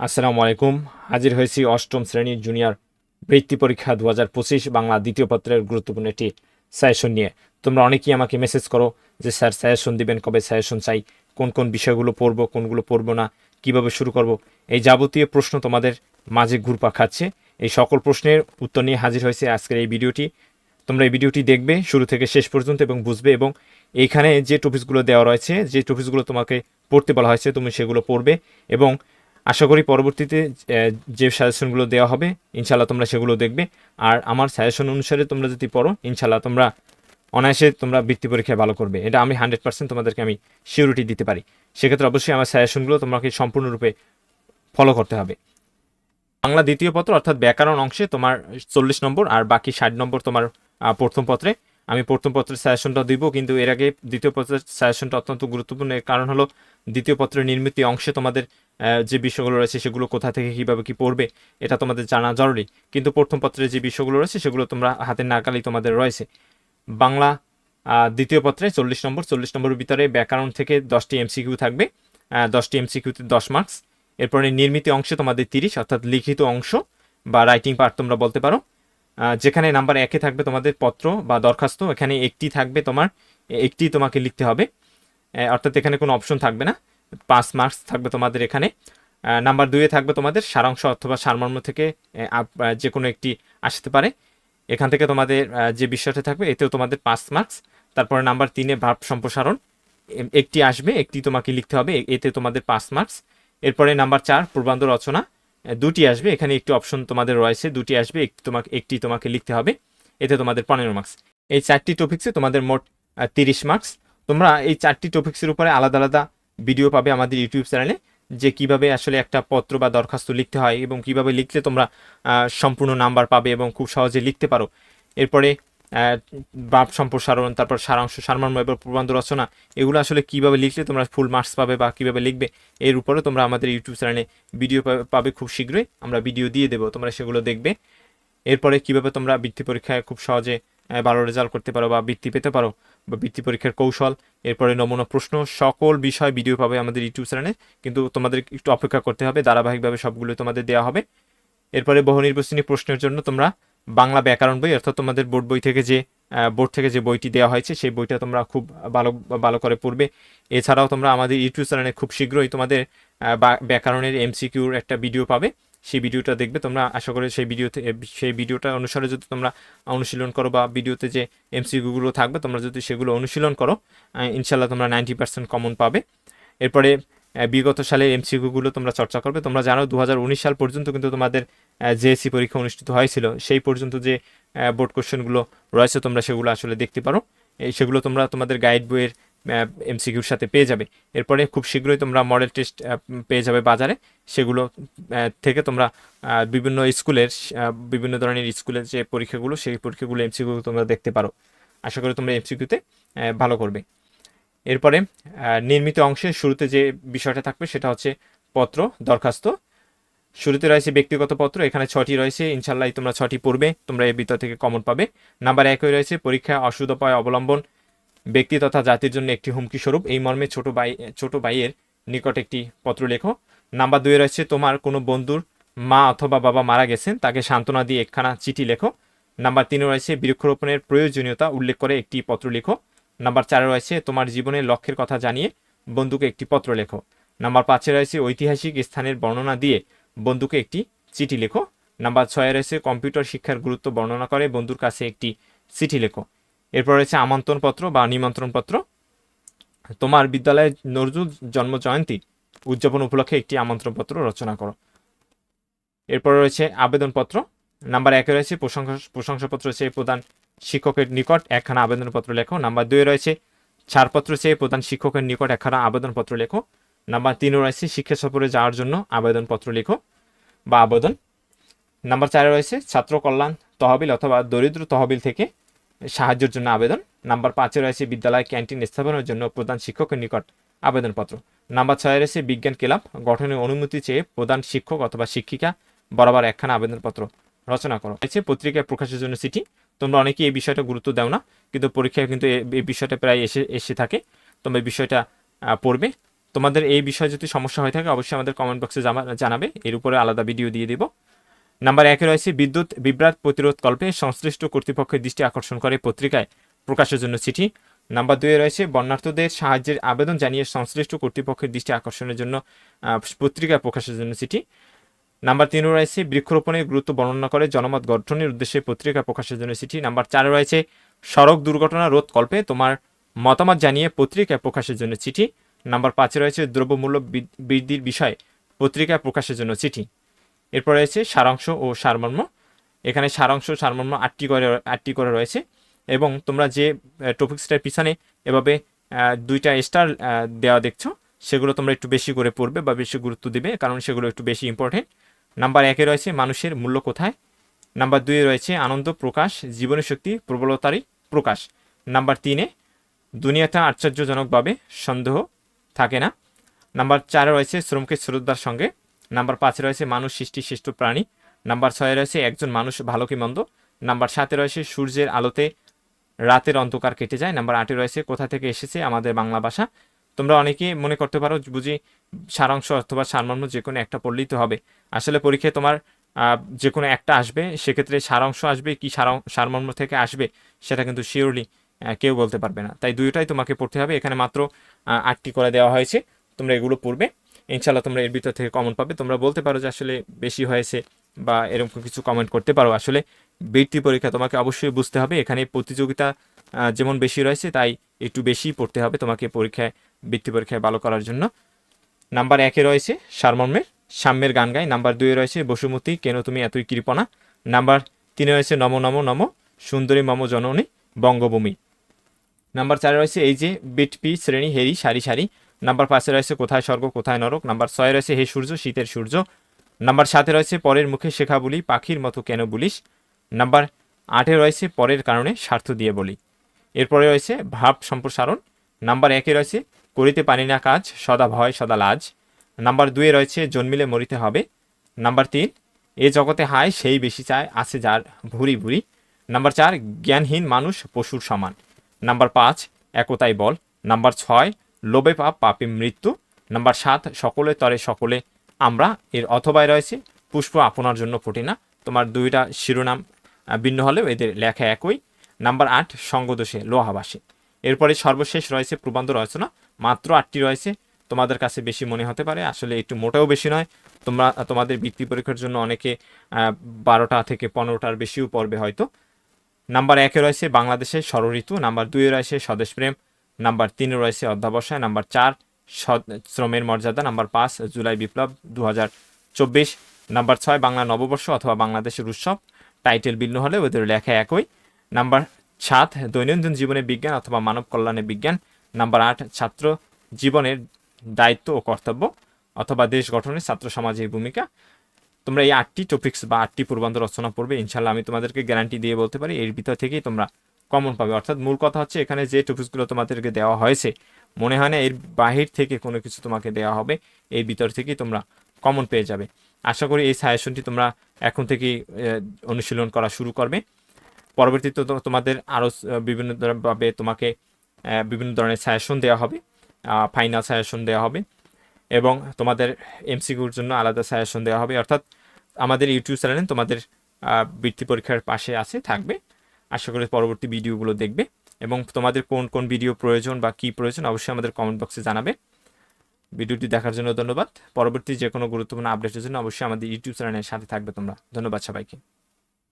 আসসালামু আলাইকুম। হাজির হয়েছি অষ্টম শ্রেণির জুনিয়র বৃত্তি পরীক্ষা দু হাজার পঁচিশ বাংলা দ্বিতীয় পত্রের গুরুত্বপূর্ণ একটি সাজেশন নিয়ে। তোমরা অনেকেই আমাকে মেসেজ করো যে, স্যার সাজেশন দিবেন কবে? সাজেশন চাই। কোন কোন বিষয়গুলো পড়ব, কোনগুলো পড়ব না? কীভাবে শুরু করব? এই যাবতীয় প্রশ্ন তোমাদের মাঝে ঘুরপা খাচ্ছে। এই সকল প্রশ্নের উত্তর নিয়ে হাজির হয়েছে আজকের এই ভিডিওটি। তোমরা এই ভিডিওটি দেখবে, শুরু থেকে শেষ পর্যন্ত এবং বুঝবে এবং এইখানে যে টপিকসগুলো দেওয়া রয়েছে, যে টপিকসগুলো তোমাকে পড়তে বলা হয়েছে, তুমি সেগুলো পড়বে এবং আশা করি পরবর্তীতে যে সাজেশনগুলো দেওয়া হবে ইনশাল্লাহ তোমরা সেগুলো দেখবে। আর আমার সাজেশন অনুসারে তোমরা যদি পড়ো ইনশাল্লাহ তোমরা অনায়াসে তোমরা বৃত্তি পরীক্ষায় ভালো করবে। এটা আমি হান্ড্রেড পার্সেন্ট তোমাদেরকে আমি সিউরিটি দিতে পারি। সেক্ষেত্রে অবশ্যই আমার সাজেশনগুলো তোমাকে সম্পূর্ণরূপে ফলো করতে হবে। বাংলা দ্বিতীয় পত্র, অর্থাৎ ব্যাকরণ অংশে তোমার চল্লিশ নম্বর আর বাকি ষাট নম্বর তোমার প্রথম পত্রে। আমি প্রথম পত্রের সাজেশনটা দিব, কিন্তু এর আগে দ্বিতীয় পত্রের সাজেশনটা অত্যন্ত গুরুত্বপূর্ণ। কারণ হলো, দ্বিতীয় পত্রের নির্মিত অংশে তোমাদের যে বিষয়গুলো রয়েছে সেগুলো কোথা থেকে কীভাবে কি পড়বে, এটা তোমাদের জানা জরুরি। কিন্তু প্রথম পত্রের যে বিষয়গুলো রয়েছে সেগুলো তোমরা হাতের নাগালেই তোমাদের রয়েছে। বাংলা দ্বিতীয় পত্রে চল্লিশ নম্বর, চল্লিশ নম্বরের ভিতরে ব্যাকরণ থেকে দশটি এমসিকিউ থাকবে দশটি এমসিকিউতে দশ মার্কস এরপরে নির্মিত অংশে তোমাদের তিরিশ, অর্থাৎ লিখিত অংশ বা রাইটিং পার্ট তোমরা বলতে পারো। যেখানে নাম্বার একে থাকবে তোমাদের পত্র বা দরখাস্ত, এখানে একটি থাকবে তোমার, একটি তোমাকে লিখতে হবে। অর্থাৎ এখানে কোনো অপশন থাকবে না। পাঁচ মার্কস থাকবে তোমাদের এখানে। নাম্বার দুইয়ে থাকবে তোমাদের সারাংশ অথবা সারমর্ম থেকে যে কোনো একটি আসতে পারে। এখান থেকে তোমাদের যে বিষয়টা থাকবে, এতেও তোমাদের পাঁচ মার্কস। তারপরে নাম্বার তিনে ভাব সম্প্রসারণ। একটি আসবে, একটি তোমাকে লিখতে হবে এতে তোমাদের পাঁচ মার্কস। এরপরে নাম্বার চার পূর্বান্ত রচনা। দুটি আসবে, এখানে একটি অপশন তোমাদের রয়েছে, দুটি আসবে, একটি তোমাকে একটি তোমাকে লিখতে হবে, এতে তোমাদের পনেরো মার্কস। এই চারটি টপিক্সে তোমাদের মোট তিরিশ মার্কস। তোমরা এই চারটি টপিক্সের উপরে আলাদা আলাদা ভিডিও পাবে আমাদের ইউটিউব চ্যানেলে যে কীভাবে আসলে একটা পত্র বা দরখাস্ত লিখতে হয় এবং কীভাবে লিখলে তোমরা সম্পূর্ণ নাম্বার পাবে এবং খুব সহজে লিখতে পারো। এরপরে বাপ সম্প্রসারণ তারপর সারাংশ, সারমর্ম এবং পূর্বান্ত রচনা, এগুলো আসলে কীভাবে লিখলে তোমরা ফুল মার্কস পাবে বা কীভাবে লিখবে, এর উপরে তোমরা আমাদের ইউটিউব চ্যানেলে ভিডিও পাবে খুব শীঘ্রই, আমরা ভিডিও দিয়ে দেবো, তোমরা সেগুলো দেখবে। এরপরে কীভাবে তোমরা বৃত্তি পরীক্ষায় খুব সহজে ভালো রেজাল্ট করতে পারো বা বৃত্তি পেতে পারো বা বৃত্তি পরীক্ষার কৌশল এরপরে নমুনা প্রশ্ন, সকল বিষয় ভিডিও পাবে আমাদের ইউটিউব চ্যানেলে, কিন্তু তোমাদের একটু অপেক্ষা করতে হবে, ধারাবাহিকভাবে সবগুলো তোমাদের দেওয়া হবে। এরপরে বহু নির্বাচনী প্রশ্নের জন্য তোমরা বাংলা ব্যাকরণ বই, অর্থাৎ তোমাদের বোর্ড বই থেকে যে বোর্ড থেকে যে বইটি দেওয়া হয়েছে, সেই বইটা তোমরা খুব ভালো ভালো করে পড়বে। এছাড়াও তোমরা আমাদের ইউটিউব চ্যানেলে খুব শীঘ্রই তোমাদের ব্যাকরণের এমসিকিউর একটা ভিডিও পাবে। সেই ভিডিওটা দেখবে। তোমরা আশা করি সেই ভিডিওতে সেই ভিডিওটা অনুসারে যদি তোমরা অনুশীলন করো বা ভিডিওতে যে এমসিকিউগুলো থাকবে, তোমরা যদি সেগুলো অনুশীলন করো ইনশাল্লাহ তোমরা নাইনটি পার্সেন্ট কমন পাবে। এরপরে বিগত সালের এমসিকিউগুলো তোমরা চর্চা করবে। তোমরা জানো দু হাজার উনিশ সাল পর্যন্ত কিন্তু তোমাদের জেএসসি পরীক্ষা অনুষ্ঠিত হয়েছিল। সেই পর্যন্ত যে বোর্ড কোশ্চেনগুলো রয়েছে, তোমরা সেগুলো আসলে দেখতে পারো। সেগুলো তোমরা তোমাদের গাইড বইয়ের এমসিকিউর সাথে পেয়ে যাবে। এরপরে খুব শীঘ্রই তোমরা মডেল টেস্ট পেয়ে যাবে বাজারে। সেগুলো থেকে তোমরা বিভিন্ন স্কুলের বিভিন্ন ধরনের স্কুলের যে পরীক্ষাগুলো, সেই পরীক্ষাগুলো এমসিকিউ তোমরা দেখতে পারো। আশা করি তোমরা এমসিকিউতে ভালো করবে। এরপরে নির্মিত অংশের শুরুতে যে বিষয়টা থাকবে সেটা হচ্ছে পত্র, দরখাস্ত। শুরুতে রয়েছে ব্যক্তিগত পত্র, এখানে ছটি রয়েছে। ইনশাল্লাহ তোমরা ছটি পড়বে, তোমরা এর ভিতর থেকে কমন পাবে। নাম্বার একই রয়েছে পরীক্ষা অসুদপায় অবলম্বন ব্যক্তি তথা জাতির জন্য একটি হুমকি স্বরূপ। এই মর্মে ছোট ভাই, ছোট ভাইয়ের নিকট একটি পত্র লেখো নাম্বার দুই রয়েছে, তোমার কোনো বন্ধুর মা অথবা বাবা মারা গেছেন, তাকে সান্ত্বনা দিয়ে একখানা চিঠি লেখো। নাম্বার তিনে রয়েছে, বৃক্ষরোপণের প্রয়োজনীয়তা উল্লেখ করে একটি পত্র লেখো নাম্বার চারে রয়েছে, তোমার জীবনের লক্ষ্যের কথা জানিয়ে বন্ধুকে একটি পত্র লেখো নাম্বার পাঁচে রয়েছে, ঐতিহাসিক স্থানের বর্ণনা দিয়ে বন্ধুকে একটি চিঠি লেখো। নাম্বার ছয়ে রয়েছে, কম্পিউটার শিক্ষার গুরুত্ব বর্ণনা করে বন্ধুর কাছে একটি চিঠি লেখো। এরপর রয়েছে আমন্ত্রণপত্র বা নিমন্ত্রণপত্র। তোমার বিদ্যালয়ে নজরুল জন্ম জয়ন্তী উদযাপন উপলক্ষে একটি আমন্ত্রণপত্র রচনা করো। এরপর রয়েছে আবেদনপত্র। নাম্বার একে রয়েছে, প্রশংসা, প্রশংসাপত্র চেয়ে প্রধান শিক্ষকের নিকট একখানা আবেদনপত্র লেখো। নাম্বার দুই রয়েছে, ছাড়পত্র চেয়ে প্রধান শিক্ষকের নিকট একখানা আবেদনপত্র লেখো। নাম্বার তিন রয়েছে, শিক্ষা সফরে যাওয়ার জন্য আবেদনপত্র লেখো বা আবেদন। নাম্বার চারে রয়েছে, ছাত্র কল্যাণ তহবিল অথবা দরিদ্র তহবিল থেকে সাহায্যের জন্য আবেদন। নাম্বার পাঁচে রয়েছে বিদ্যালয় ক্যান্টিন স্থাপনের জন্য প্রধান শিক্ষকের নিকট আবেদনপত্র। নাম্বার ছয়ে রয়েছে বিজ্ঞান ক্লাব, গঠনের অনুমতি চেয়ে প্রধান শিক্ষক অথবা শিক্ষিকা বরাবর একখানা আবেদনপত্র রচনা করো। রয়েছে পত্রিকায় প্রকাশের জন্য চিঠি। তোমরা অনেকেই এই বিষয়টা গুরুত্ব দাও না, কিন্তু পরীক্ষায় কিন্তু এই বিষয়টা প্রায় এসে এসে থাকে। তোমরা বিষয়টা পড়বে। তোমাদের এই বিষয়ে যদি সমস্যা হয়ে থাকে, অবশ্যই আমাদের কমেন্ট বক্সে জানাবে। এর উপরে আলাদা ভিডিও দিয়ে দিব। নাম্বার একে রয়েছে বিদ্যুৎ বিভ্রাট প্রতিরোধ কল্পে সংশ্লিষ্ট কর্তৃপক্ষের দৃষ্টি আকর্ষণ করে পত্রিকায় প্রকাশের জন্য চিঠি। নাম্বার দুয়ে রয়েছে বন্যার্থদের সাহায্যের আবেদন জানিয়ে সংশ্লিষ্ট কর্তৃপক্ষের দৃষ্টি আকর্ষণের জন্য আহ, পত্রিকায় প্রকাশের জন্য চিঠি। নাম্বার তিন রয়েছে বৃক্ষরোপণের গুরুত্ব বর্ণনা করে জনমত গঠনের উদ্দেশ্যে পত্রিকা প্রকাশের জন্য চিঠি। নাম্বার চারে রয়েছে সড়ক দুর্ঘটনা রোধ কল্পে তোমার মতামত জানিয়ে পত্রিকায় প্রকাশের জন্য চিঠি। নাম্বার পাঁচে রয়েছে দ্রব্যমূল্য বৃদ্ধির বিষয়ে পত্রিকায় প্রকাশের জন্য চিঠি। এরপর রয়েছে সারাংশ ও সারমর্ম। এখানে সারাংশ সারমর্ম আটটি করে আটটি করে রয়েছে এবং তোমরা যে টপিক্সটার পিছনে এভাবে দুইটা স্টার দেওয়া দেখছ, সেগুলো তোমরা একটু বেশি করে পড়বে বা বেশি গুরুত্ব দিবে, কারণ সেগুলো একটু বেশি ইম্পর্টেন্ট নাম্বার একে রয়েছে মানুষের মূল্য কোথায়? নাম্বার দুয়ে রয়েছে আনন্দ, প্রকাশ, জীবনী শক্তি, প্রবলতারই প্রকাশ। নাম্বার তিনে, দুনিয়াটা আশ্চর্যজনকভাবে সন্দেহ থাকে না। নাম্বার চারে রয়েছে শ্রমকে শ্রদ্ধার সঙ্গে। নাম্বার পাঁচে রয়েছে মানুষ সৃষ্টি শ্রেষ্ঠ প্রাণী। নাম্বার ছয়ে রয়েছে একজন মানুষ ভালো কি মন্দ। নাম্বার সাতে রয়েছে সূর্যের আলোতে রাতের অন্ধকার কেটে যায়। নাম্বার আটে রয়েছে কোথা থেকে এসেছে আমাদের বাংলা ভাষা। তোমরা অনেকে মনে করতে পারো, বুঝি সারাংশ অথবা সারমর্ম যে কোনো একটা পড়লেই তো হবে। আসলে পরীক্ষায় তোমার যে কোনো একটা আসবে, সেক্ষেত্রে সারাংশ আসবে কি সারাং- সারমর্ম থেকে আসবে সেটা কিন্তু শিওরলি কেউ বলতে পারবে না। তাই দুইটাই তোমাকে পড়তে হবে। এখানে মাত্র আটটি করে দেওয়া হয়েছে। তোমরা এগুলো পড়বে। ইনশাল্লাহ তোমরা এর ভিতর থেকে কমেন্ট পাবে। তোমরা বলতে পারো যে আসলে বেশি হয়েছে বা এরকম কিছু কমেন্ট করতে পারো। আসলে বৃত্তি পরীক্ষা তোমাকে অবশ্যই বুঝতে হবে। এখানে প্রতিযোগিতা যেমন বেশি রয়েছে, তাই একটু বেশি পড়তে হবে তোমাকে পরীক্ষায়, বৃত্তি পরীক্ষায় ভালো করার জন্য। নাম্বার একে রয়েছে সারমর্মের, সাম্যের গান গায়। নাম্বার দুয়ে রয়েছে বসুমতী, কেন তুমি এতই কৃপণা? নাম্বার তিনে রয়েছে নম নম নম, সুন্দরী মম জননী, বঙ্গভূমি। নাম্বার চারে রয়েছে এই যে বিট পি শ্রেণি হেরি সারি সারি নাম্বার পাঁচে রয়েছে, কোথায় স্বর্গ, কোথায় নরক? নাম্বার ছয় রয়েছে, হে সূর্য, শীতের সূর্য। নাম্বার সাতে রয়েছে, পরের মুখে শেখা বলি, পাখির মতো কেন বলিস? নাম্বার আটে রয়েছে, পরের কারণে স্বার্থ দিয়ে বলি। এরপরে রয়েছে, ভাব সম্প্রসারণ। নাম্বার একে রয়েছে, করিতে পারি না কাজ, সদা ভয়, সদা লাজ। নাম্বার দুয়ে রয়েছে, জন্মিলে মরিতে হবে। নাম্বার তিন, এ জগতে হায়, সেই বেশি চায়, আছে যার ভুরি ভুরি। নাম্বার চার, জ্ঞানহীন মানুষ, পশুর সমান। নাম্বার পাঁচ, একতাই বল। নাম্বার ছয় লোভে পাপ পাপে মৃত্যু। নাম্বার সাত, সকলে তরে সকলে আমরা। এর অথবায় রয়েছে, পুষ্প আপনার জন্য ফোটে না তোমার দুইটা শিরোনাম ভিন্ন হলেও এদের লেখা একই। নাম্বার আট, সঙ্গদোষে, লোহাবাসে। এরপরে সর্বশেষ রয়েছে প্রবন্ধ রচনা। মাত্র আটটি রয়েছে। তোমাদের কাছে বেশি মনে হতে পারে, আসলে একটু মোটেও বেশি নয়। তোমরা, তোমাদের বৃত্তি পরীক্ষার জন্য অনেকে বারোটা থেকে পনেরোটার বেশিও পড়বে হয়তো। নাম্বার একে রয়েছে বাংলাদেশের ষড়ঋতু নাম্বার দুয়ে রয়েছে স্বদেশপ্রেম নাম্বার তিনে রয়েছে অধ্যাবসায়, নাম্বার চার শ্রমের মর্যাদা, নাম্বার পাঁচ জুলাই বিপ্লব দু চব্বিশ, নাম্বার ছয় বাংলা নববর্ষ অথবা বাংলাদেশের উৎসব, টাইটেল ভিন্ন হলে ওদের লেখা একই। নাম্বার সাত দৈনন্দিন জীবনে বিজ্ঞান অথবা মানব কল্যাণে বিজ্ঞান, নাম্বার আট ছাত্র জীবনের দায়িত্ব ও কর্তব্য অথবা দেশ গঠনে ছাত্র সমাজের ভূমিকা। তোমরা এই আটটি টপিক্স বা আটটি প্রবন্ধ রচনা পড়বে ইনশাল্লাহ আমি তোমাদেরকে গ্যারান্টি দিয়ে বলতে পারি, এর ভিতর থেকেই তোমরা কমন পাবে। অর্থাৎ মূল কথা হচ্ছে এখানে যে টপিক্সগুলো তোমাদেরকে দেওয়া হয়েছে, মনে হয় না এর বাহির থেকে কোনো কিছু তোমাকে দেওয়া হবে এর ভিতর থেকেই তোমরা কমন পেয়ে যাবে। আশা করি এই সাজেশনটি তোমরা এখন থেকেই অনুশীলন করা শুরু করবে। পরবর্তীতে তোমাদের আরও বিভিন্ন ধরনের ভাবে তোমাকে বিভিন্ন ধরনের সাজেশন দেওয়া হবে ফাইনাল সাজেশন দেওয়া হবে এবং তোমাদের এমসিকিউর জন্য আলাদা সাজেশন দেওয়া হবে। অর্থাৎ আমাদের ইউটিউব চ্যানেলে তোমাদের বৃত্তি পরীক্ষার পাশে আছে, থাকবে। আশা করি পরবর্তী ভিডিওগুলো দেখবে এবং তোমাদের কোন কোন ভিডিও প্রয়োজন বা কী প্রয়োজন অবশ্যই আমাদের কমেন্ট বক্সে জানাবে। ভিডিওটি দেখার জন্য ধন্যবাদ। পরবর্তী যে কোনো গুরুত্বপূর্ণ আপডেটের জন্য অবশ্যই আমাদের ইউটিউব চ্যানেলের সাথে থাকবে তোমরা। ধন্যবাদ সবাইকে।